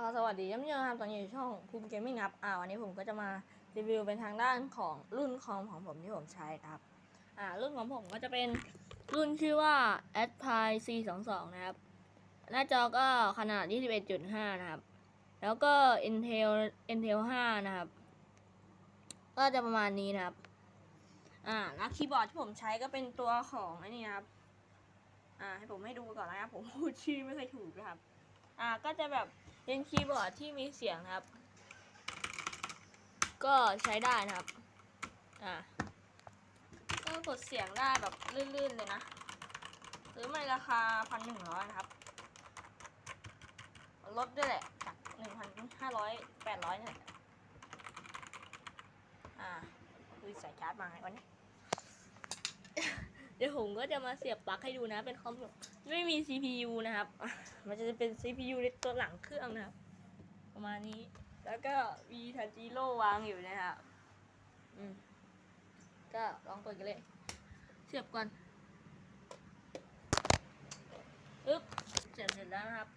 อ่าสวัสดีท่านผู้ชมครับตอนนี้อยู่ช่องภูมิเกมมิ่งครับอ่าวันนี้ผมก็จะมารีวิวเป็นทางด้านของรุ่นคอมของผมที่ผมใช้ครับอ่ารุ่นของผมก็จะเป็นรุ่นชื่อว่า a d p i C22 นะครับ หน้าจอก็ขนาด 21.5 นะครับ แล้วก็ Intel Intel 5 นะครับ ก็จะประมาณนี้นะครับอ่าแล้วคีย์บอร์ดที่ผมใช้ก็เป็นตัวของไอ้นี่นะครับอ่าให้ผมให้ดูก่อนนะครับผมพูดชื่อไม่เคยถูกนะครับ อ่าก็จะแบบเป็นคีย์บอร์ดที่มีเสียงครับ ก็ใช้ได้นะครับ อ่าก็กดเสียงได้แบบลื่นๆเลยนะซื้อมาในราคาพันหนึ่งร้อยนะครับ ลดด้วยแหละ จากหนึ่งพันห้าร้อยแปดร้อยเนี่ยอ่าคือใส่ชาร์จมาไงวันนี้ เดี๋ยวผมก็จะมาเสียบปลั๊กให้ดูนะ เป็นคอมแบบไม่มี CPU นะครับ มันจะเป็น CPU ในตัวหลังเครื่องนะครับ ประมาณนี้ แล้วก็มีทันจิโร่วางอยู่นะครับอืมก็ลองเปิดกันเลย เสียบก่อนอึ๊บเสียบเสร็จแล้วนะครับ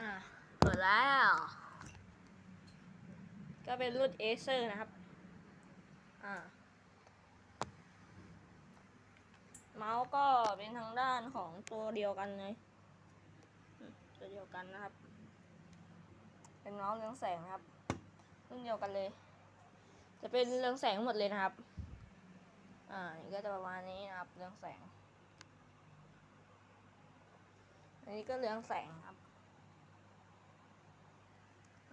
อ่า เปิดแล้ว ก็เป็นรุ่นเอเซอร์นะครับ อ่า เมาส์ก็เป็นทางด้านของตัวเดียวกันเลย ตัวเดียวกันนะครับ เป็นเมาส์เรืองแสงนะครับรุ่นเดียวกันเลย จะเป็นเรืองแสงหมดเลยนะครับ อ่า นี่ก็จะประมาณนี้นะครับ เรืองแสง อันนี้ก็เรืองแสงครับ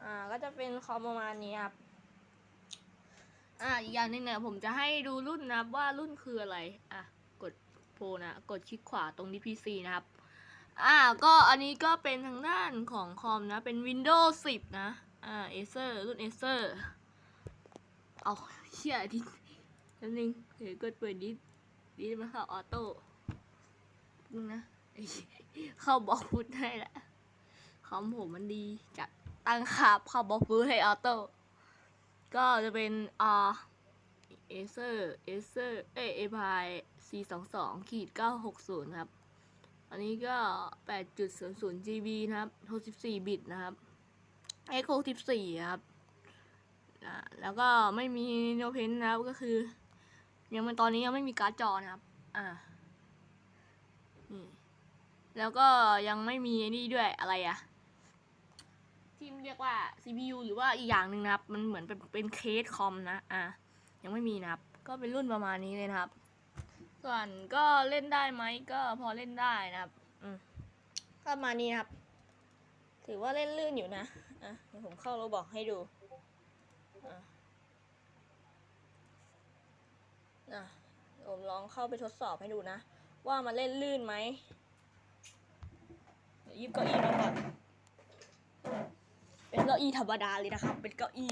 อ่า ก็จะเป็นคอมประมาณนี้ครับอ่าอีกอย่างหนึงเนี่ยผมจะให้ดูรุ่นนะครับว่ารุ่นคืออะไร อะ กดโพลนะกดคลิกขวาตรงที่ PC นะครับ อ่าก็อันนี้ก็เป็นทางด้านของคอมนะ เป็น Windows 10 นะ อ่า Acer รุ่น Acer เอาเชี่ยดินิดนึงเดี๋ยวกดเปิดดิสดิมันเข้าออโต้นึงนะเข้าบอกฟุตให้ละคอมผมมันดีจัดตั้งค่าเข้าบอกฟุตให้ออโต้ก็จะเป็นอ่า Acer Acer เอ้ย Apai C22 ขีด960 ครับ อันนี้ก็ 8.00 GB นะครับ 64 บิตนะครับ X64 ครับแล้วก็ไม่มีโนเพนนะครับก็คือ ยังมันตอนนี้ยังไม่มีการ์ดจอนะครับ อ่านี่แล้วก็ยังไม่มีนี่ด้วยอะไรอะที่เรียกว่า CPU หรือว่าอีกอย่างหนึ่งนะครับ มันเหมือนเป็นเป็นเคสคอมนะ อ่ายังไม่มีนะครับ ก็เป็นรุ่นประมาณนี้เลยนะครับ ส่วนก็เล่นได้ไหมก็พอเล่นได้นะครับอืมก็มานี้ครับ ถือว่าเล่นลื่นอยู่นะอะเดี๋ยวผมเข้าโรบอกให้ดูอะอะผมลองเข้าไปทดสอบให้ดูนะ ว่ามันเล่นลื่นไหมยิบเก้าอี้มาก่อนเป็นเก้าอี้ธรรมดาเลยนะครับ เป็นเก้าอี้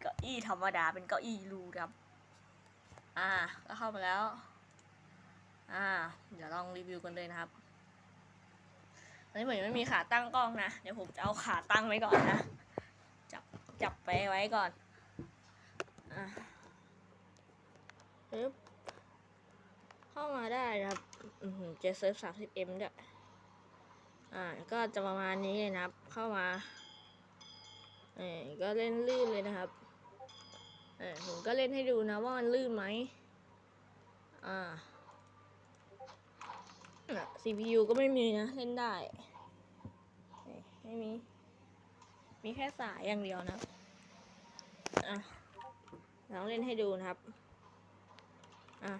เก้าอี้ธรรมดาเป็นเก้าอี้รูครับ อ่าก็เข้ามาแล้ว อ่า เดี๋ยวลองรีวิวกันเลยนะครับอันนี้ผมยังไม่มีขาตั้งกล้องนะ เดี๋ยวผมจะเอาขาตั้งไว้ก่อนนะ จับจับไปไว้ก่อน อะปึ๊บเข้ามาได้นะครับเจอเซิร์ฟสามสิบเอ็มด้วย อ่า ก็จะประมาณนี้เลยนะครับ เข้ามาเออก็เล่นลื่นเลยนะครับเออผมก็เล่นให้ดูนะว่ามันลื่นไหมอ่า น่ะ CPU ก็ไม่มีนะ เล่นได้ ไม่มี มีแค่สายอย่างเดียวนะ อะลองเล่นให้ดูนะครับ อะ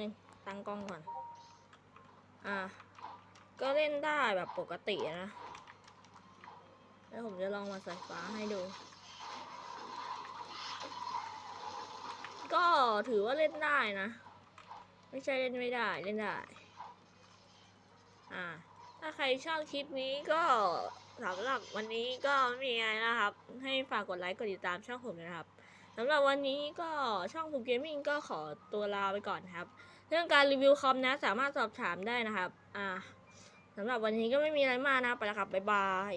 นี่ตั้งกล้องก่อน อะ ก็เล่นได้แบบปกตินะ แล้วผมจะลองมาสายฟ้าให้ดู ก็ถือว่าเล่นได้นะ ไม่ใช่เล่นไม่ได้เล่นได้ อ่า ถ้าใครชอบคลิปนี้ก็สำหรับวันนี้ก็ไม่มีอะไรนะครับ ให้ฝากกดไลค์กดติดตามช่องผมนะครับสำหรับวันนี้ก็ช่องภูมิเกมมิ่งก็ขอตัวลาไปก่อนนครับ เรื่องการรีวิวคอมนะสามารถสอบถามได้นะครับ อ่าสำหรับวันนี้ก็ไม่มีอะไรมากนะ ไปแล้วครับ บ๊ายบาย